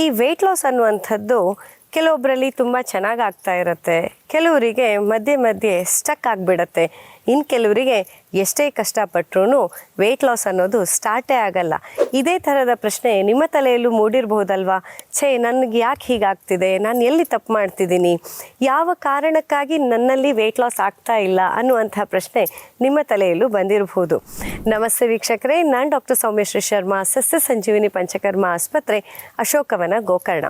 ಈ weight loss ಅನ್ನುವಂಥದ್ದು ಕೆಲವೊಬ್ಬರಲ್ಲಿ ತುಂಬ ಚೆನ್ನಾಗಿ ಆಗ್ತಾ ಇರುತ್ತೆ. ಕೆಲವರಿಗೆ ಮಧ್ಯೆ ಮಧ್ಯೆ ಸ್ಟಕ್ ಆಗಿಬಿಡತ್ತೆ. ಇನ್ನು ಕೆಲವರಿಗೆ ಎಷ್ಟೇ ಕಷ್ಟಪಟ್ಟರು ವೆಯ್ಟ್ ಲಾಸ್ ಅನ್ನೋದು ಸ್ಟಾರ್ಟೇ ಆಗಲ್ಲ. ಇದೇ ಥರದ ಪ್ರಶ್ನೆ ನಿಮ್ಮ ತಲೆಯಲ್ಲೂ ಮೂಡಿರಬಹುದಲ್ವಾ? ಛೇ, ನನಗೆ ಯಾಕೆ ಹೀಗಾಗ್ತಿದೆ? ನಾನು ಎಲ್ಲಿ ತಪ್ಪು ಮಾಡ್ತಿದ್ದೀನಿ? ಯಾವ ಕಾರಣಕ್ಕಾಗಿ ನನ್ನಲ್ಲಿ ವೆಯ್ಟ್ ಲಾಸ್ ಆಗ್ತಾ ಇಲ್ಲ ಅನ್ನುವಂಥ ಪ್ರಶ್ನೆ ನಿಮ್ಮ ತಲೆಯಲ್ಲೂ ಬಂದಿರಬಹುದು. ನಮಸ್ತೆ ವೀಕ್ಷಕರೇ, ನಾನು ಡಾಕ್ಟರ್ ಸೌಮ್ಯಶ್ರೀ ಶರ್ಮಾ, ಸಸ್ಯ ಸಂಜೀವಿನಿ ಪಂಚಕರ್ಮ ಆಸ್ಪತ್ರೆ, ಅಶೋಕವನ ಗೋಕರ್ಣ.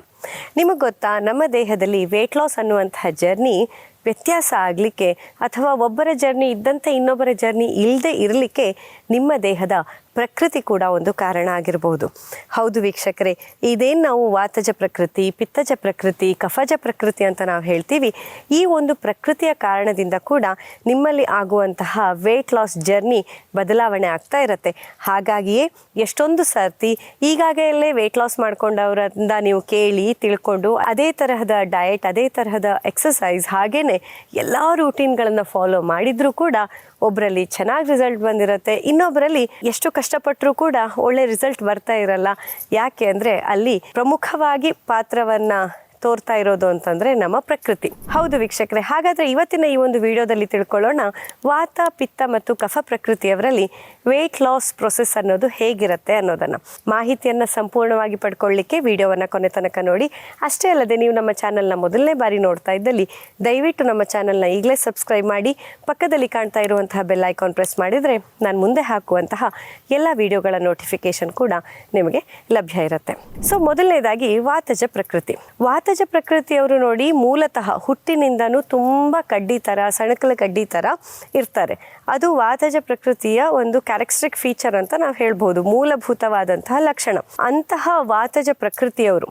ನಿಮಗೆ ಗೊತ್ತಾ, ನಮ್ಮ ದೇಹದಲ್ಲಿ ವೆಯ್ಟ್ ಲಾಸ್ ಅನ್ನುವಂತಹ ಜರ್ನಿ ವ್ಯತ್ಯಾಸ ಆಗಲಿಕ್ಕೆ ಅಥವಾ ಒಬ್ಬರ ಜರ್ನಿ ಇದ್ದಂಥ ಇನ್ನೊಬ್ಬರ ಜರ್ನಿ ಇಲ್ಲದೆ ಇರಲಿಕ್ಕೆ ನಿಮ್ಮ ದೇಹದ ಪ್ರಕೃತಿ ಕೂಡ ಒಂದು ಕಾರಣ ಆಗಿರಬಹುದು ಹೌದು ವೀಕ್ಷಕರೇ, ಇದೇನು ನಾವು ವಾತಜ ಪ್ರಕೃತಿ, ಪಿತ್ತಜ ಪ್ರಕೃತಿ, ಕಫಜ ಪ್ರಕೃತಿ ಅಂತ ನಾವು ಹೇಳ್ತೀವಿ, ಈ ಒಂದು ಪ್ರಕೃತಿಯ ಕಾರಣದಿಂದ ಕೂಡ ನಿಮ್ಮಲ್ಲಿ ಆಗುವಂತಹ ವೆಯ್ಟ್ ಲಾಸ್ ಜರ್ನಿ ಬದಲಾವಣೆ ಆಗ್ತಾ ಇರುತ್ತೆ. ಹಾಗಾಗಿಯೇ ಎಷ್ಟೊಂದು ಸರ್ತಿ ಈಗಾಗಲೇ ವೆಯ್ಟ್ ಲಾಸ್ ಮಾಡ್ಕೊಂಡವರಿಂದ ನೀವು ಕೇಳಿ, ತಿಳ್ಕೊಂಡು ಅದೇ ತರಹದ ಡಯಟ್ ಅದೇ ತರಹದ ಎಕ್ಸಸೈಸ್ ಹಾಗೇನೆ ಎಲ್ಲ ರೂಟೀನ್ಗಳನ್ನು ಫಾಲೋ ಮಾಡಿದರೂ ಕೂಡ ಒಬ್ಬರಲ್ಲಿ ಚೆನ್ನಾಗಿ ರಿಸಲ್ಟ್ ಬಂದಿರುತ್ತೆ ಇನ್ನೊಬ್ಬರಲ್ಲಿ ಎಷ್ಟು ಕಷ್ಟಪಟ್ಟರೂ ಕೂಡ ಒಳ್ಳೆ ರಿಸಲ್ಟ್ ಬರ್ತಾ ಇರಲ್ಲ. ಯಾಕೆ ಅಂದರೆ ಅಲ್ಲಿ ಪ್ರಮುಖವಾಗಿ ಪಾತ್ರವನ್ನು ತೋರ್ತಾ ಇರೋದು ಅಂತಂದ್ರೆ ನಮ್ಮ ಪ್ರಕೃತಿ. ಹೌದು ವೀಕ್ಷಕರೇ, ಹಾಗಾದ್ರೆ ಇವತ್ತಿನ ಈ ಒಂದು ವಿಡಿಯೋದಲ್ಲಿ ತಿಳ್ಕೊಳ್ಳೋಣ ವಾತ, ಪಿತ್ತ ಮತ್ತು ಕಫ ಪ್ರಕೃತಿಯವರಲ್ಲಿ ವೆಯ್ಟ್ ಲಾಸ್ ಪ್ರೊಸೆಸ್ ಅನ್ನೋದು ಹೇಗಿರುತ್ತೆ ಅನ್ನೋದನ್ನ. ಮಾಹಿತಿಯನ್ನ ಸಂಪೂರ್ಣವಾಗಿ ಪಡ್ಕೊಳ್ಳಿಕ್ಕೆ ವಿಡಿಯೋವನ್ನ ಕೊನೆ ತನಕ ನೋಡಿ. ಅಷ್ಟೇ ಅಲ್ಲದೆ ನೀವು ನಮ್ಮ ಚಾನೆಲ್ನ ಮೊದಲನೇ ಬಾರಿ ನೋಡ್ತಾ ಇದ್ದಲ್ಲಿ ದಯವಿಟ್ಟು ನಮ್ಮ ಚಾನೆಲ್ನ ಈಗಲೇ ಸಬ್ಸ್ಕ್ರೈಬ್ ಮಾಡಿ, ಪಕ್ಕದಲ್ಲಿ ಕಾಣ್ತಾ ಇರುವಂತಹ ಬೆಲ್ ಐಕಾನ್ ಪ್ರೆಸ್ ಮಾಡಿದರೆ ನಾನು ಮುಂದೆ ಹಾಕುವಂತಹ ಎಲ್ಲ ವಿಡಿಯೋಗಳ ನೋಟಿಫಿಕೇಶನ್ ಕೂಡ ನಿಮಗೆ ಲಭ್ಯ ಇರುತ್ತೆ. ಸೊ ಮೊದಲನೇದಾಗಿ ವಾತಜ ಪ್ರಕೃತಿ. ವಾತಜ ಪ್ರಕೃತಿಯವರು ನೋಡಿ ಮೂಲತಃ ಹುಟ್ಟಿನಿಂದನೂ ತುಂಬ ಕಡ್ಡಿ ಥರ ಸಣಕಲ ಕಡ್ಡಿ ಥರ ಇರ್ತಾರೆ. ಅದು ವಾತಜ ಪ್ರಕೃತಿಯ ಒಂದು ಕ್ಯಾರೆಕ್ಟ್ರಿಕ್ ಫೀಚರ್ ಅಂತ ನಾವು ಹೇಳ್ಬೋದು, ಮೂಲಭೂತವಾದಂತಹ ಲಕ್ಷಣ. ಅಂತಹ ವಾತಜ ಪ್ರಕೃತಿಯವರು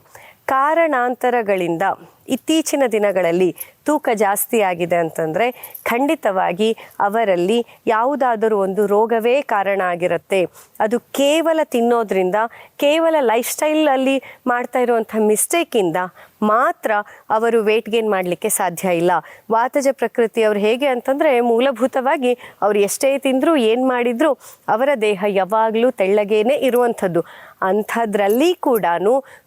ಕಾರಣಾಂತರಗಳಿಂದ ಇತ್ತೀಚಿನ ದಿನಗಳಲ್ಲಿ ತೂಕ ಜಾಸ್ತಿ ಆಗಿದೆ ಅಂತಂದರೆ ಖಂಡಿತವಾಗಿ ಅವರಲ್ಲಿ ಯಾವುದಾದರೂ ಒಂದು ರೋಗವೇ ಕಾರಣ ಆಗಿರುತ್ತೆ. ಅದು ಕೇವಲ ತಿನ್ನೋದ್ರಿಂದ, ಕೇವಲ ಲೈಫ್ ಸ್ಟೈಲಲ್ಲಿ ಮಾಡ್ತಾ ಇರುವಂಥ ಮಿಸ್ಟೇಕಿಂದ ಮಾತ್ರ ಅವರು ವೆಯ್ಟ್ ಗೇನ್ ಮಾಡಲಿಕ್ಕೆ ಸಾಧ್ಯ ಇಲ್ಲ. ವಾತಜ ಪ್ರಕೃತಿ ಅವ್ರು ಹೇಗೆ ಅಂತಂದರೆ ಮೂಲಭೂತವಾಗಿ ಅವ್ರು ಎಷ್ಟೇ ತಿಂದರೂ ಏನು ಮಾಡಿದರೂ ಅವರ ದೇಹ ಯಾವಾಗಲೂ ತೆಳ್ಳಗೇನೆ ಇರುವಂಥದ್ದು. ಅಂಥದ್ರಲ್ಲಿ ಕೂಡ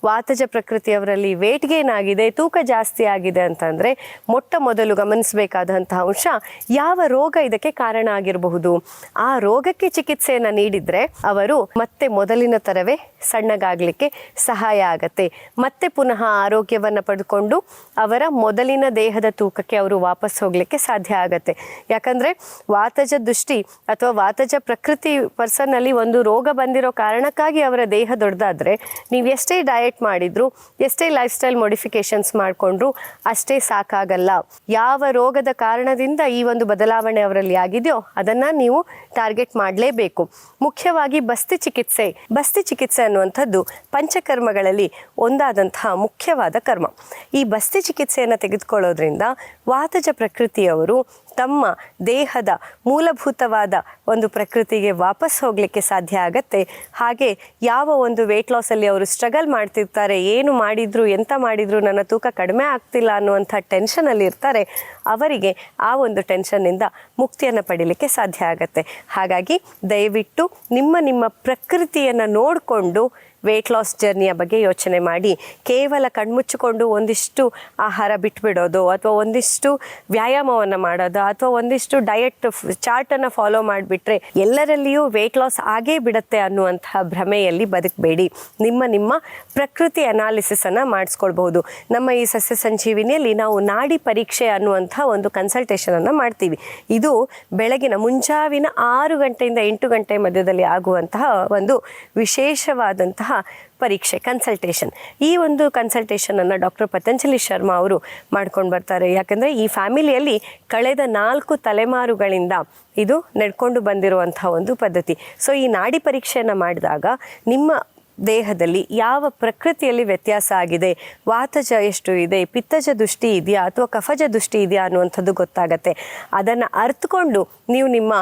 ವಾತಜ ಪ್ರಕೃತಿಯವರಲ್ಲಿ ವೇಟ್ ಗೇನ್ ಆಗಿದೆ ತೂಕ ಜಾಸ್ತಿ ಆಗಿದೆ ಅಂತಂದರೆ ಮೊಟ್ಟ ಮೊದಲು ಗಮನಿಸಬೇಕಾದಂತಹ ಅಂಶ ಯಾವ ರೋಗ ಇದಕ್ಕೆ ಕಾರಣ ಆಗಿರಬಹುದು. ಆ ರೋಗಕ್ಕೆ ಚಿಕಿತ್ಸೆಯನ್ನು ನೀಡಿದರೆ ಅವರು ಮತ್ತೆ ಮೊದಲಿನ ಥರವೇ ಸಣ್ಣಗಾಗಲಿಕ್ಕೆ ಸಹಾಯ ಆಗತ್ತೆ. ಮತ್ತೆ ಪುನಃ ಆರೋಗ್ಯವನ್ನು ಪಡ್ಕೊಂಡು ಅವರ ಮೊದಲಿನ ದೇಹದ ತೂಕಕ್ಕೆ ಅವರು ವಾಪಸ್ ಹೋಗಲಿಕ್ಕೆ ಸಾಧ್ಯ ಆಗತ್ತೆ. ಯಾಕಂದರೆ ವಾತಜ ದೃಷ್ಟಿ ಅಥವಾ ವಾತಜ ಪ್ರಕೃತಿ ಪರ್ಸನ್ನಲ್ಲಿ ಒಂದು ರೋಗ ಬಂದಿರೋ ಕಾರಣಕ್ಕಾಗಿ ಅವರ ದೇಹ ದೊಡ್ಡದಾದ್ರೆ ನೀವು ಎಷ್ಟೇ ಡಯಟ್ ಮಾಡಿದ್ರು, ಎಷ್ಟೇ ಲೈಫ್ ಸ್ಟೈಲ್ ಮಾಡಿಫಿಕೇಶನ್ಸ್ ಮಾಡಿಕೊಂಡ್ರು ಅಷ್ಟೇ ಸಾಕಾಗಲ್ಲ. ಯಾವ ರೋಗದ ಕಾರಣದಿಂದ ಈ ಒಂದು ಬದಲಾವಣೆ ಅವರಲ್ಲಿ ಆಗಿದೆಯೋ ಅದನ್ನು ನೀವು ಟಾರ್ಗೆಟ್ ಮಾಡಲೇಬೇಕು. ಮುಖ್ಯವಾಗಿ ಬಸ್ತಿ ಚಿಕಿತ್ಸೆ. ಬಸ್ತಿ ಚಿಕಿತ್ಸೆ ಅನ್ನುವಂಥದ್ದು ಪಂಚಕರ್ಮಗಳಲ್ಲಿ ಒಂದಾದಂತಹ ಮುಖ್ಯವಾದ ಕರ್ಮ. ಈ ಬಸ್ತಿ ಚಿಕಿತ್ಸೆಯನ್ನು ತೆಗೆದುಕೊಳ್ಳೋದ್ರಿಂದ ವಾತಜ ಪ್ರಕೃತಿಯವರು ತಮ್ಮ ದೇಹದ ಮೂಲಭೂತವಾದ ಒಂದು ಪ್ರಕೃತಿಗೆ ವಾಪಸ್ ಹೋಗಲಿಕ್ಕೆ ಸಾಧ್ಯ ಆಗತ್ತೆ. ಹಾಗೆ ಯಾವ ಒಂದು ವೆಯ್ಟ್ ಲಾಸಲ್ಲಿ ಅವರು ಸ್ಟ್ರಗಲ್ ಮಾಡ್ತಿರ್ತಾರೆ, ಏನು ಮಾಡಿದ್ರು, ಎಂತ ಮಾಡಿದ್ರು, ನನ್ನ ತೂಕ ಕಡಿಮೆ ಆಗ್ತಿಲ್ಲ ಅನ್ನುವಂಥ ಟೆನ್ಷನಲ್ಲಿ ಇರ್ತಾರೆ. ಅವರಿಗೆ ಆ ಒಂದು ಟೆನ್ಷನ್ನಿಂದ ಮುಕ್ತಿಯನ್ನು ಪಡೀಲಿಕ್ಕೆ ಸಾಧ್ಯ ಆಗುತ್ತೆ. ಹಾಗಾಗಿ ದಯವಿಟ್ಟು ನಿಮ್ಮ ನಿಮ್ಮ ಪ್ರಕೃತಿಯನ್ನು ನೋಡಿಕೊಂಡು ವೆಯ್ಟ್ ಲಾಸ್ ಜರ್ನಿಯ ಬಗ್ಗೆ ಯೋಚನೆ ಮಾಡಿ. ಕೇವಲ ಕಣ್ಮುಚ್ಚಿಕೊಂಡು ಒಂದಿಷ್ಟು ಆಹಾರ ಬಿಟ್ಬಿಡೋದು ಅಥವಾ ಒಂದಿಷ್ಟು ವ್ಯಾಯಾಮವನ್ನು ಮಾಡೋದು ಅಥವಾ ಒಂದಿಷ್ಟು ಡಯಟ್ ಚಾರ್ಟನ್ನು ಫಾಲೋ ಮಾಡಿಬಿಟ್ರೆ ಎಲ್ಲರಲ್ಲಿಯೂ ವೆಯ್ಟ್ ಲಾಸ್ ಆಗೇ ಬಿಡುತ್ತೆ ಅನ್ನುವಂತಹ ಭ್ರಮೆಯಲ್ಲಿ ಬದುಕಬೇಡಿ. ನಿಮ್ಮ ನಿಮ್ಮ ಪ್ರಕೃತಿ ಅನಾಲಿಸಿಸನ್ನು ಮಾಡಿಸ್ಕೊಳ್ಬಹುದು. ನಮ್ಮ ಈ ಸಸ್ಯ ಸಂಜೀವಿನಿಯಲ್ಲಿ ನಾವು ನಾಡಿ ಪರೀಕ್ಷೆ ಅನ್ನುವಂಥ ಒಂದು ಕನ್ಸಲ್ಟೇಷನನ್ನು ಮಾಡ್ತೀವಿ. ಇದು ಬೆಳಗಿನ ಮುಂಜಾವಿನ ಆರು ಗಂಟೆಯಿಂದ ಎಂಟು ಗಂಟೆ ಮಧ್ಯದಲ್ಲಿ ಆಗುವಂತಹ ಒಂದು ವಿಶೇಷವಾದಂತಹ ಪರೀಕ್ಷೆ ಕನ್ಸಲ್ಟೇಷನ್ ಈ ಒಂದು ಕನ್ಸಲ್ಟೇಷನನ್ನು ಡಾಕ್ಟರ್ ಪತಂಜಲಿ ಶರ್ಮಾ ಅವರು ಮಾಡ್ಕೊಂಡು ಬರ್ತಾರೆ. ಯಾಕಂದರೆ ಈ ಫ್ಯಾಮಿಲಿಯಲ್ಲಿ ಕಳೆದ ನಾಲ್ಕು ತಲೆಮಾರುಗಳಿಂದ ಇದು ನಡ್ಕೊಂಡು ಬಂದಿರುವಂಥ ಒಂದು ಪದ್ಧತಿ. ಸೊ ಈ ನಾಡಿ ಪರೀಕ್ಷೆಯನ್ನು ಮಾಡಿದಾಗ ನಿಮ್ಮ ದೇಹದಲ್ಲಿ ಯಾವ ಪ್ರಕೃತಿಯಲ್ಲಿ ವ್ಯತ್ಯಾಸ ಆಗಿದೆ, ವಾತಜ ಎಷ್ಟು ಇದೆ, ಪಿತ್ತಜ ದೃಷ್ಟಿ ಇದೆಯಾ ಅಥವಾ ಕಫಜ ದೃಷ್ಟಿ ಇದೆಯಾ ಅನ್ನುವಂಥದ್ದು ಗೊತ್ತಾಗತ್ತೆ. ಅದನ್ನು ಅರ್ಥಕೊಂಡು ನೀವು ನಿಮ್ಮ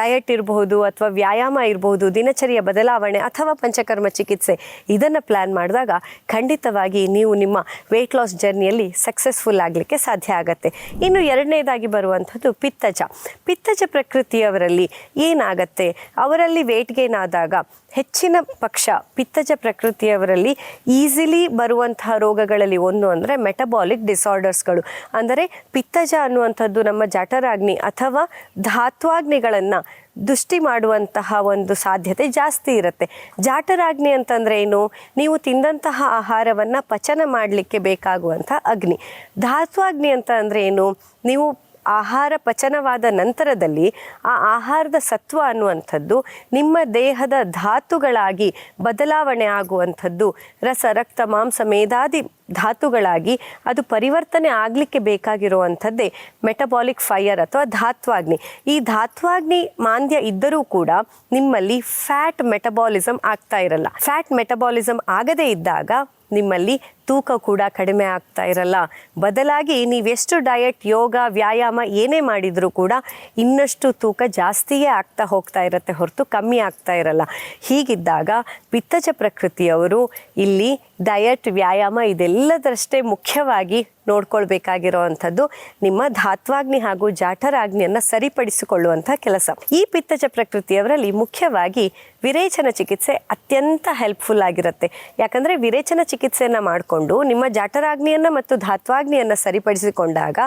ಡಯಟ್ ಇರಬಹುದು ಅಥವಾ ವ್ಯಾಯಾಮ ಇರಬಹುದು, ದಿನಚರಿಯ ಬದಲಾವಣೆ ಅಥವಾ ಪಂಚಕರ್ಮ ಚಿಕಿತ್ಸೆ ಇದನ್ನು ಪ್ಲ್ಯಾನ್ ಮಾಡಿದಾಗ ಖಂಡಿತವಾಗಿ ನೀವು ನಿಮ್ಮ ವೆಯ್ಟ್ ಲಾಸ್ ಜರ್ನಿಯಲ್ಲಿ ಸಕ್ಸಸ್ಫುಲ್ ಆಗಲಿಕ್ಕೆ ಸಾಧ್ಯ ಆಗತ್ತೆ. ಇನ್ನು ಎರಡನೇದಾಗಿ ಬರುವಂಥದ್ದು ಪಿತ್ತಜ. ಪಿತ್ತಜ ಪ್ರಕೃತಿಯವರಲ್ಲಿ ಏನಾಗತ್ತೆ, ಅವರಲ್ಲಿ ವೆಯ್ಟ್ ಗೇನ್ ಆದಾಗ ಹೆಚ್ಚಿನ ಪಕ್ಷ ಪಿತ್ತ ಪಿತ್ತಜ ಪ್ರಕೃತಿಯವರಲ್ಲಿ ಈಸಿಲಿ ಬರುವಂತಹ ರೋಗಗಳಲ್ಲಿ ಒಂದು ಅಂದರೆ ಮೆಟಬಾಲಿಕ್ ಡಿಸಾರ್ಡರ್ಸ್ಗಳು. ಅಂದರೆ ಪಿತ್ತಜ ಅನ್ನುವಂಥದ್ದು ನಮ್ಮ ಜಠರಾಗ್ನಿ ಅಥವಾ ಧಾತ್ವಾಗ್ನಿಗಳನ್ನು ದೃಷ್ಟಿ ಮಾಡುವಂತಹ ಒಂದು ಸಾಧ್ಯತೆ ಜಾಸ್ತಿ ಇರುತ್ತೆ. ಜಾಟರಾಗ್ನಿ ಅಂತಂದ್ರೆ ಏನು? ನೀವು ತಿಂದಂತಹ ಆಹಾರವನ್ನು ಪಚನ ಮಾಡಲಿಕ್ಕೆ ಬೇಕಾಗುವಂಥ ಅಗ್ನಿ. ಧಾತ್ವಾಗ್ನಿ ಅಂತ ಏನು? ನೀವು ಆಹಾರ ಪಚನವಾದ ನಂತರದಲ್ಲಿ ಆ ಆಹಾರದ ಸತ್ವ ಅನ್ನುವಂಥದ್ದು ನಿಮ್ಮ ದೇಹದ ಧಾತುಗಳಾಗಿ ಬದಲಾವಣೆ ಆಗುವಂಥದ್ದು. ರಸ, ರಕ್ತ, ಮಾಂಸ ಮೇಧಾದಿ ಧಾತುಗಳಾಗಿ ಅದು ಪರಿವರ್ತನೆ ಆಗಲಿಕ್ಕೆ ಬೇಕಾಗಿರುವಂಥದ್ದೇ ಮೆಟಬಾಲಿಕ್ ಫೈಯರ್ ಅಥವಾ ಧಾತ್ವಾಗ್ನಿ. ಈ ಧಾತ್ವಾಗ್ನಿ ಮಾಂದ್ಯ ಇದ್ದರೂ ಕೂಡ ನಿಮ್ಮಲ್ಲಿ ಫ್ಯಾಟ್ ಮೆಟಬಾಲಿಸಮ್ ಆಗ್ತಾ ಇರಲ್ಲ. ಫ್ಯಾಟ್ ಮೆಟಬಾಲಿಸಮ್ ಆಗದೇ ಇದ್ದಾಗ ನಿಮ್ಮಲ್ಲಿ ತೂಕ ಕೂಡ ಕಡಿಮೆ ಆಗ್ತಾ ಇರಲ್ಲ. ಬದಲಾಗಿ ನೀವೆಷ್ಟು ಡಯಟ್ ಯೋಗ, ವ್ಯಾಯಾಮ ಏನೇ ಮಾಡಿದರೂ ಕೂಡ ಇನ್ನಷ್ಟು ತೂಕ ಜಾಸ್ತಿಯೇ ಆಗ್ತಾ ಹೋಗ್ತಾ ಇರುತ್ತೆ ಹೊರತು ಕಮ್ಮಿ ಆಗ್ತಾ ಇರಲ್ಲ. ಹೀಗಿದ್ದಾಗ ಪಿತ್ತಜ ಪ್ರಕೃತಿಯವರು ಇಲ್ಲಿ ಡಯಟ್ ವ್ಯಾಯಾಮ ಇದೆಲ್ಲದರಷ್ಟೇ ಮುಖ್ಯವಾಗಿ ನೋಡ್ಕೊಳ್ಬೇಕಾಗಿರುವಂಥದ್ದು ನಿಮ್ಮ ಧಾತ್ವಾಗ್ನಿ ಹಾಗೂ ಜಾಠರಾಗ್ನಿಯನ್ನು ಸರಿಪಡಿಸಿಕೊಳ್ಳುವಂಥ ಕೆಲಸ. ಈ ಪಿತ್ತಜ ಪ್ರಕೃತಿಯವರಲ್ಲಿ ಮುಖ್ಯವಾಗಿ ವಿರೇಚನ ಚಿಕಿತ್ಸೆ ಅತ್ಯಂತ ಹೆಲ್ಪ್ಫುಲ್ ಆಗಿರುತ್ತೆ. ಯಾಕಂದರೆ ವಿರೇಚನ ಚಿಕಿತ್ಸೆಯನ್ನು ಮಾಡಿಕೊಂಡು ನಿಮ್ಮ ಜಠರಾಗ್ನಿಯನ್ನು ಮತ್ತು ಧಾತ್ವಾಗ್ನಿಯನ್ನು ಸರಿಪಡಿಸಿಕೊಂಡಾಗ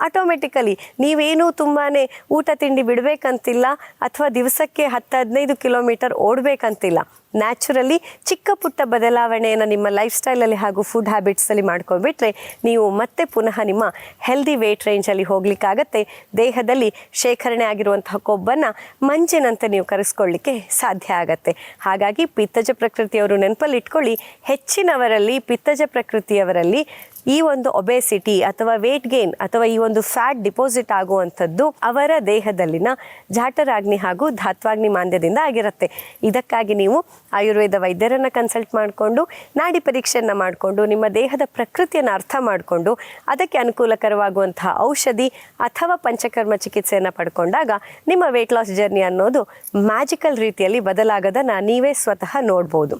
ಆಟೋಮೆಟಿಕಲಿ ನೀವೇನು ತುಂಬಾ ಊಟ ತಿಂಡಿ ಬಿಡಬೇಕಂತಿಲ್ಲ ಅಥವಾ ದಿವಸಕ್ಕೆ ಹತ್ತು ಹದಿನೈದು ಕಿಲೋಮೀಟರ್ ಓಡಬೇಕಂತಿಲ್ಲ. ನ್ಯಾಚುರಲಿ ಚಿಕ್ಕ ಪುಟ್ಟ ಬದಲಾವಣೆಯನ್ನು ನಿಮ್ಮ ಲೈಫ್ ಸ್ಟೈಲಲ್ಲಿ ಹಾಗೂ ಫುಡ್ ಹ್ಯಾಬಿಟ್ಸಲ್ಲಿ ಮಾಡ್ಕೊಂಡ್ಬಿಟ್ರೆ ನೀವು ಮತ್ತೆ ಪುನಃ ನಿಮ್ಮ ಹೆಲ್ದಿ ವೇಟ್ ರೇಂಜಲ್ಲಿ ಹೋಗ್ಲಿಕ್ಕಾಗತ್ತೆ. ದೇಹದಲ್ಲಿ ಶೇಖರಣೆ ಆಗಿರುವಂತಹ ಕೊಬ್ಬನ್ನು ಮಂಜಿನಂತೆ ನೀವು ಕರೆಸ್ಕೊಳ್ಳಿಕ್ಕೆ ಸಾಧ್ಯ ಆಗತ್ತೆ. ಹಾಗಾಗಿ ಪಿತ್ತಜ ಪ್ರಕೃತಿಯವರು ನೆನಪಲ್ಲಿ ಇಟ್ಕೊಳ್ಳಿ ಹೆಚ್ಚಿನವರಲ್ಲಿ, ಪಿತ್ತಜ ಪ್ರಕೃತಿಯವರಲ್ಲಿ ಈ ಒಂದು ಒಬೆಸಿಟಿ ಅಥವಾ ವೇಟ್ ಗೇನ್ ಅಥವಾ ಈ ಒಂದು ಫ್ಯಾಟ್ ಡಿಪಾಸಿಟ್ ಆಗುವಂಥದ್ದು ಅವರ ದೇಹದಲ್ಲಿನ ಜಾಠರಾಗ್ನಿ ಹಾಗೂ ಧಾತ್ವಾಗ್ನಿ ಮಾಂದ್ಯದಿಂದ ಆಗಿರುತ್ತೆ. ಇದಕ್ಕಾಗಿ ನೀವು ಆಯುರ್ವೇದ ವೈದ್ಯರನ್ನು ಕನ್ಸಲ್ಟ್ ಮಾಡಿಕೊಂಡು, ನಾಡಿ ಪರೀಕ್ಷೆಯನ್ನು ಮಾಡಿಕೊಂಡು, ನಿಮ್ಮ ದೇಹದ ಪ್ರಕೃತಿಯನ್ನು ಅರ್ಥ ಮಾಡಿಕೊಂಡು, ಅದಕ್ಕೆ ಅನುಕೂಲಕರವಾಗುವಂತಹ ಔಷಧಿ ಅಥವಾ ಪಂಚಕರ್ಮ ಚಿಕಿತ್ಸೆಯನ್ನು ಪಡ್ಕೊಂಡಾಗ ನಿಮ್ಮ ವೆಯ್ಟ್ ಲಾಸ್ ಜರ್ನಿ ಅನ್ನೋದು ಮ್ಯಾಜಿಕಲ್ ರೀತಿಯಲ್ಲಿ ಬದಲಾಗದನ್ನು ನೀವೇ ಸ್ವತಃ ನೋಡ್ಬೋದು.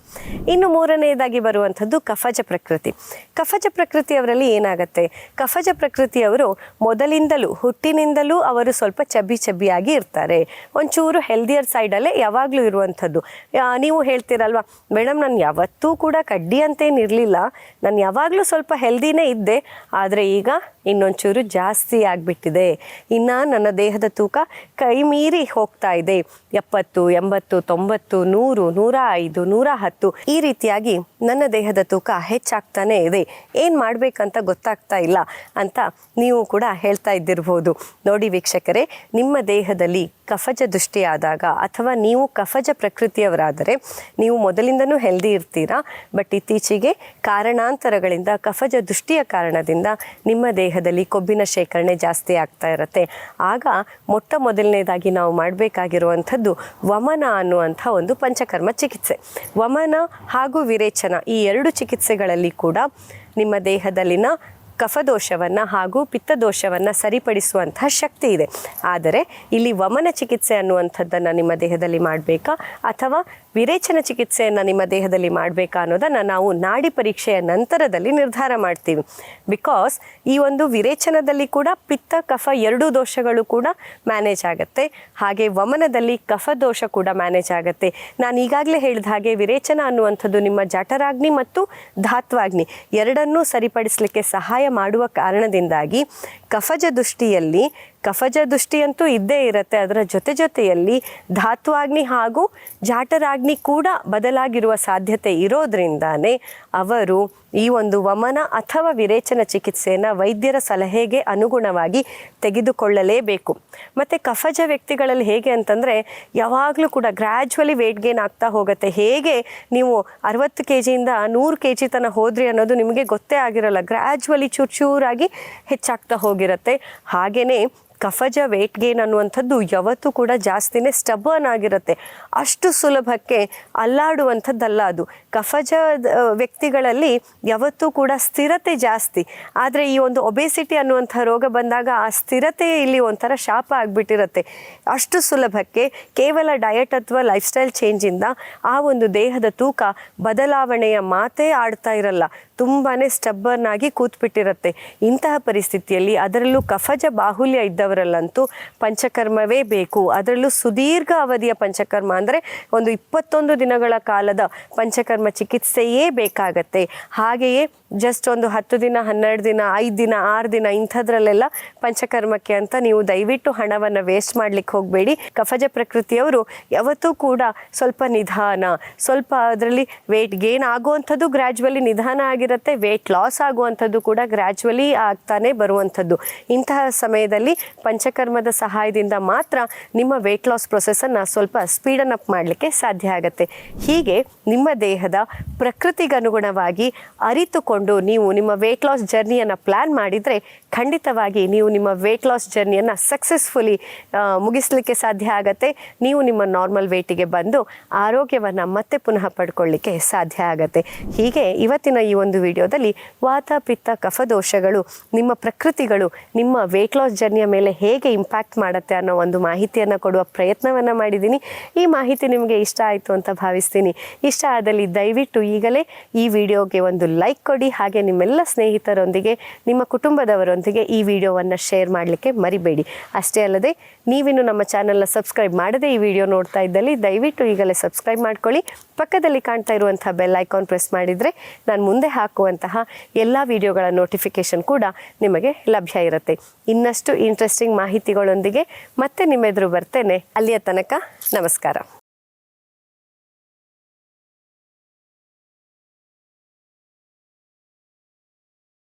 ಇನ್ನು ಮೂರನೆಯದಾಗಿ ಬರುವಂಥದ್ದು ಕಫಜ ಪ್ರಕೃತಿ. ಕಫಜ ಪ್ರಕೃತಿಯವರಲ್ಲಿ ಏನಾಗುತ್ತೆ? ಕಫಜ ಪ್ರಕೃತಿಯವರು ಮೊದಲಿಂದಲೂ, ಹುಟ್ಟಿನಿಂದಲೂ ಅವರು ಸ್ವಲ್ಪ ಚಬ್ಬಿ ಚಬ್ಬಿಯಾಗಿ ಇರ್ತಾರೆ. ಒಂಚೂರು ಹೆಲ್ದಿಯರ್ ಸೈಡಲ್ಲೇ ಯಾವಾಗಲೂ ಇರುವಂಥದ್ದು. ನೀವು ಹೇಳ್ತೀರಲ್ವಾ, ಮೇಡಮ್, ನಾನು ಯಾವತ್ತೂ ಕೂಡ ಕಡ್ಡಿ ಅಂತೇನಿರಲಿಲ್ಲ ನಾನು ಯಾವಾಗಲೂ ಸ್ವಲ್ಪ ಹೆಲ್ದಿನೇ ಇದ್ದೆ. ಆದರೆ ಈಗ ಇನ್ನೊಂಚೂರು ಜಾಸ್ತಿ ಆಗಿಬಿಟ್ಟಿದೆ. ಇನ್ನು ನನ್ನ ದೇಹದ ತೂಕ ಕೈ ಮೀರಿ ಹೋಗ್ತಾ ಇದೆ. ಎಪ್ಪತ್ತು, ಎಂಬತ್ತು, ತೊಂಬತ್ತು, ನೂರು, ನೂರ ಐದು, ನೂರ ಹತ್ತು ಈ ರೀತಿಯಾಗಿ ನನ್ನ ದೇಹದ ತೂಕ ಹೆಚ್ಚಾಗ್ತಾನೆ ಇದೆ. ಏನು ಮಾಡಬೇಕಂತ ಗೊತ್ತಾಗ್ತಾ ಇಲ್ಲ ಅಂತ ನೀವು ಕೂಡ ಹೇಳ್ತಾ ಇದ್ದಿರ್ಬೋದು. ನೋಡಿ ವೀಕ್ಷಕರೇ, ನಿಮ್ಮ ದೇಹದಲ್ಲಿ ಕಫಜ ದೃಷ್ಟಿಯಾದಾಗ ಅಥವಾ ನೀವು ಕಫಜ ಪ್ರಕೃತಿಯವರಾದರೆ ನೀವು ಮೊದಲಿಂದನೂ ಹೆಲ್ದಿ ಇರ್ತೀರಾ? ಬಟ್ ಇತ್ತೀಚೆಗೆ ಕಾರಣಾಂತರಗಳಿಂದ, ಕಫಜ ದೃಷ್ಟಿಯ ಕಾರಣದಿಂದ ನಿಮ್ಮ ದೇಹದಲ್ಲಿ ಕೊಬ್ಬಿನ ಶೇಖರಣೆ ಜಾಸ್ತಿ ಆಗ್ತಾ ಇರುತ್ತೆ. ಆಗ ಮೊಟ್ಟ ಮೊದಲನೇದಾಗಿ ನಾವು ಮಾಡಬೇಕಾಗಿರುವಂಥದ್ದು ವಮನ ಅನ್ನುವಂಥ ಒಂದು ಪಂಚಕರ್ಮ ಚಿಕಿತ್ಸೆ. ವಮನ ಹಾಗೂ ವಿರೇಚನ ಈ ಎರಡು ಚಿಕಿತ್ಸೆಗಳಲ್ಲಿ ಕೂಡ ನಿಮ್ಮ ದೇಹದಲ್ಲಿನ ಕಫದೋಷವನ್ನು ಹಾಗೂ ಪಿತ್ತದೋಷವನ್ನು ಸರಿಪಡಿಸುವಂತಹ ಶಕ್ತಿ ಇದೆ. ಆದರೆ ಇಲ್ಲಿ ವಮನ ಚಿಕಿತ್ಸೆ ಅನ್ನುವಂಥದ್ದನ್ನು ನಿಮ್ಮ ದೇಹದಲ್ಲಿ ಮಾಡಬೇಕಾ? ಅಥವಾ ವಿರೇಚನ ಚಿಕಿತ್ಸೆಯನ್ನು ನಿಮ್ಮ ದೇಹದಲ್ಲಿ ಮಾಡಬೇಕಾ ಅನ್ನೋದನ್ನು ನಾವು ನಾಡಿ ಪರೀಕ್ಷೆಯ ನಂತರದಲ್ಲಿ ನಿರ್ಧಾರ ಮಾಡ್ತೀವಿ. ಬಿಕಾಸ್ ಈ ಒಂದು ವಿರೇಚನದಲ್ಲಿ ಕೂಡ ಪಿತ್ತ, ಕಫ ಎರಡೂ ದೋಷಗಳು ಕೂಡ ಮ್ಯಾನೇಜ್ ಆಗುತ್ತೆ. ಹಾಗೆ ವಮನದಲ್ಲಿ ಕಫ ದೋಷ ಕೂಡ ಮ್ಯಾನೇಜ್ ಆಗುತ್ತೆ. ನಾನು ಈಗಾಗಲೇ ಹೇಳಿದ ಹಾಗೆ ವಿರೇಚನ ಅನ್ನುವಂಥದ್ದು ನಿಮ್ಮ ಜಠರಾಗ್ನಿ ಮತ್ತು ಧಾತ್ವಾಗ್ನಿ ಎರಡನ್ನೂ ಸರಿಪಡಿಸಲಿಕ್ಕೆ ಸಹಾಯ ಮಾಡುವ ಕಾರಣದಿಂದಾಗಿ ಕಫಜ ದೃಷ್ಟಿಯಲ್ಲಿ ಕಫಜ ದೃಷ್ಟಿಯಂತೂ ಇದ್ದೇ ಇರುತ್ತೆ. ಅದರ ಜೊತೆ ಜೊತೆಯಲ್ಲಿ ಧಾತ್ವಾಗ್ನಿ ಹಾಗೂ ಜಾಟರಾಗ್ನಿ ಕೂಡ ಬದಲಾಗಿರುವ ಸಾಧ್ಯತೆ ಇರೋದ್ರಿಂದಾನೇ ಅವರು ಈ ಒಂದು ವಮನ ಅಥವಾ ವಿರೇಚನ ಚಿಕಿತ್ಸೆಯನ್ನು ವೈದ್ಯರ ಸಲಹೆಗೆ ಅನುಗುಣವಾಗಿ ತೆಗೆದುಕೊಳ್ಳಲೇಬೇಕು. ಮತ್ತು ಕಫಜ ವ್ಯಕ್ತಿಗಳಲ್ಲಿ ಹೇಗೆ ಅಂತಂದರೆ ಯಾವಾಗಲೂ ಕೂಡ ಗ್ರ್ಯಾಜುವಲಿ ವೇಟ್ ಗೇನ್ ಆಗ್ತಾ ಹೋಗುತ್ತೆ. ಹೇಗೆ ನೀವು ಅರವತ್ತು ಕೆ ಜಿಯಿಂದ ನೂರು ಕೆ ಜಿ ತನಕ ಹೋದ್ರಿ ಅನ್ನೋದು ನಿಮಗೆ ಗೊತ್ತೇ ಆಗಿರಲ್ಲ. ಗ್ರ್ಯಾಜುವಲಿ ಚೂರು ಚೂರಾಗಿ ಹೆಚ್ಚಾಗ್ತಾ ಹೋಗಿರುತ್ತೆ. ಹಾಗೆಯೇ ಕಫಜ ವೇಟ್ ಗೇನ್ ಅನ್ನುವಂಥದ್ದು ಯಾವತ್ತೂ ಕೂಡ ಜಾಸ್ತಿನೇ ಸ್ಟಬರ್ನ್ ಆಗಿರುತ್ತೆ. ಅಷ್ಟು ಸುಲಭಕ್ಕೆ ಅಲ್ಲಾಡುವಂಥದ್ದಲ್ಲ ಅದು. ಕಫಜ ವ್ಯಕ್ತಿಗಳಲ್ಲಿ ಯಾವತ್ತೂ ಕೂಡ ಸ್ಥಿರತೆ ಜಾಸ್ತಿ. ಆದರೆ ಈ ಒಂದು ಒಬೆಸಿಟಿ ಅನ್ನುವಂಥ ರೋಗ ಬಂದಾಗ ಆ ಸ್ಥಿರತೆ ಇಲ್ಲಿ ಒಂಥರ ಶಾಪ ಆಗಿಬಿಟ್ಟಿರುತ್ತೆ. ಅಷ್ಟು ಸುಲಭಕ್ಕೆ ಕೇವಲ ಡಯಟ್ ಅಥವಾ ಲೈಫ್ ಸ್ಟೈಲ್ ಚೇಂಜಿಂದ ಆ ಒಂದು ದೇಹದ ತೂಕ ಬದಲಾವಣೆಯ ಮಾತೇ ಆಡ್ತಾ ಇರಲ್ಲ. ತುಂಬಾ ಸ್ಟಬ್ಬರ್ನ್ ಆಗಿ ಕೂತ್ಬಿಟ್ಟಿರುತ್ತೆ. ಇಂತಹ ಪರಿಸ್ಥಿತಿಯಲ್ಲಿ ಅದರಲ್ಲೂ ಕಫಜ ಬಾಹುಲ್ಯ ಇದ್ದವರಲ್ಲಂತೂ ಪಂಚಕರ್ಮವೇ ಬೇಕು. ಅದರಲ್ಲೂ ಸುದೀರ್ಘ ಅವಧಿಯ ಪಂಚಕರ್ಮ ಅಂದರೆ ಒಂದು ಇಪ್ಪತ್ತೊಂದು ದಿನಗಳ ಕಾಲದ ಪಂಚಕರ್ಮ ಚಿಕಿತ್ಸೆಯೇ ಬೇಕಾಗತ್ತೆ. ಹಾಗೆಯೇ ಜಸ್ಟ್ ಒಂದು ಹತ್ತು ದಿನ, ಹನ್ನೆರಡು ದಿನ, ಐದು ದಿನ, ಆರು ದಿನ ಇಂಥದ್ರಲ್ಲೆಲ್ಲ ಪಂಚಕರ್ಮಕ್ಕೆ ಅಂತ ನೀವು ದಯವಿಟ್ಟು ಹಣವನ್ನು ವೇಸ್ಟ್ ಮಾಡ್ಲಿಕ್ಕೆ ಹೋಗಬೇಡಿ. ಕಫಜ ಪ್ರಕೃತಿಯವರು ಯಾವತ್ತೂ ಕೂಡ ಸ್ವಲ್ಪ ನಿಧಾನ, ಸ್ವಲ್ಪ ಅದರಲ್ಲಿ ವೇಟ್ ಗೇನ್ ಆಗುವಂಥದ್ದು ಗ್ರ್ಯಾಜುವಲಿ ನಿಧಾನ ಆಗಿರುತ್ತೆ ವೇಟ್ ಲಾಸ್ ಆಗುವಂಥದ್ದು ಕೂಡ ಗ್ರ್ಯಾಜುವಲಿ ಆಗ್ತಾನೆ ಬರುವಂಥದ್ದು. ಇಂತಹ ಸಮಯದಲ್ಲಿ ಪಂಚಕರ್ಮದ ಸಹಾಯದಿಂದ ಮಾತ್ರ ನಿಮ್ಮ ವೇಟ್ ಲಾಸ್ ಪ್ರೊಸೆಸನ್ನು ಸ್ವಲ್ಪ ಸ್ಪೀಡನ್ ಅಪ್ ಮಾಡಲಿಕ್ಕೆ ಸಾಧ್ಯ ಆಗುತ್ತೆ. ಹೀಗೆ ನಿಮ್ಮ ದೇಹದ ಪ್ರಕೃತಿಗನುಗುಣವಾಗಿ ಅರಿತುಕೊಂಡು ನೀವು ನಿಮ್ಮ ವೆಯ್ಟ್ ಲಾಸ್ ಜರ್ನಿಯನ್ನು ಪ್ಲ್ಯಾನ್ ಮಾಡಿದರೆ ಖಂಡಿತವಾಗಿ ನೀವು ನಿಮ್ಮ ವೆಯ್ಟ್ ಲಾಸ್ ಜರ್ನಿಯನ್ನು ಸಕ್ಸಸ್ಫುಲಿ ಮುಗಿಸ್ಲಿಕ್ಕೆ ಸಾಧ್ಯ ಆಗತ್ತೆ. ನೀವು ನಿಮ್ಮ ನಾರ್ಮಲ್ ವೇಟಿಗೆ ಬಂದು ಆರೋಗ್ಯವನ್ನು ಮತ್ತೆ ಪುನಃ ಪಡ್ಕೊಳ್ಳಿಕ್ಕೆ ಸಾಧ್ಯ ಆಗತ್ತೆ. ಹೀಗೆ ಇವತ್ತಿನ ಈ ಒಂದು ವಿಡಿಯೋದಲ್ಲಿ ವಾತ, ಪಿತ್ತ ಕಫದೋಷಗಳು ನಿಮ್ಮ ಪ್ರಕೃತಿಗಳು, ನಿಮ್ಮ ವೆಯ್ಟ್ ಲಾಸ್ ಜರ್ನಿಯ ಮೇಲೆ ಹೇಗೆ ಇಂಪ್ಯಾಕ್ಟ್ ಮಾಡುತ್ತೆ ಅನ್ನೋ ಒಂದು ಮಾಹಿತಿಯನ್ನು ಕೊಡುವ ಪ್ರಯತ್ನವನ್ನು ಮಾಡಿದ್ದೀನಿ. ಈ ಮಾಹಿತಿ ನಿಮಗೆ ಇಷ್ಟ ಆಯಿತು ಅಂತ ಭಾವಿಸ್ತೀನಿ. ಇಷ್ಟ ಆದಲ್ಲಿ ದಯವಿಟ್ಟು ಈಗಲೇ ಈ ವಿಡಿಯೋಗೆ ಒಂದು ಲೈಕ್ ಕೊಡಿ. ಹಾಗೆ ನಿಮ್ಮೆಲ್ಲ ಸ್ನೇಹಿತರೊಂದಿಗೆ, ನಿಮ್ಮ ಕುಟುಂಬದವರೊಂದಿಗೆ ಈ ವಿಡಿಯೋವನ್ನು ಶೇರ್ ಮಾಡಲಿಕ್ಕೆ ಮರಿಬೇಡಿ. ಅಷ್ಟೇ ಅಲ್ಲದೆ, ನೀವಿನ್ನು ನಮ್ಮ ಚಾನಲ್ನ ಸಬ್ಸ್ಕ್ರೈಬ್ ಮಾಡದೆ ಈ ವಿಡಿಯೋ ನೋಡ್ತಾ ಇದ್ದಲ್ಲಿ ದಯವಿಟ್ಟು ಈಗಲೇ ಸಬ್ಸ್ಕ್ರೈಬ್ ಮಾಡ್ಕೊಳ್ಳಿ. ಪಕ್ಕದಲ್ಲಿ ಕಾಣ್ತಾ ಇರುವಂಥ ಬೆಲ್ ಐಕಾನ್ ಪ್ರೆಸ್ ಮಾಡಿದರೆ ನಾನು ಮುಂದೆ ಹಾಕುವಂತಹ ಎಲ್ಲ ವಿಡಿಯೋಗಳ ನೋಟಿಫಿಕೇಷನ್ ಕೂಡ ನಿಮಗೆ ಲಭ್ಯ ಇರುತ್ತೆ. ಇನ್ನಷ್ಟು ಇಂಟ್ರೆಸ್ಟಿಂಗ್ ಮಾಹಿತಿಗಳೊಂದಿಗೆ ಮತ್ತೆ ನಿಮ್ಮೆದುರು ಬರ್ತೇನೆ. ಅಲ್ಲಿಯ ತನಕ ನಮಸ್ಕಾರ.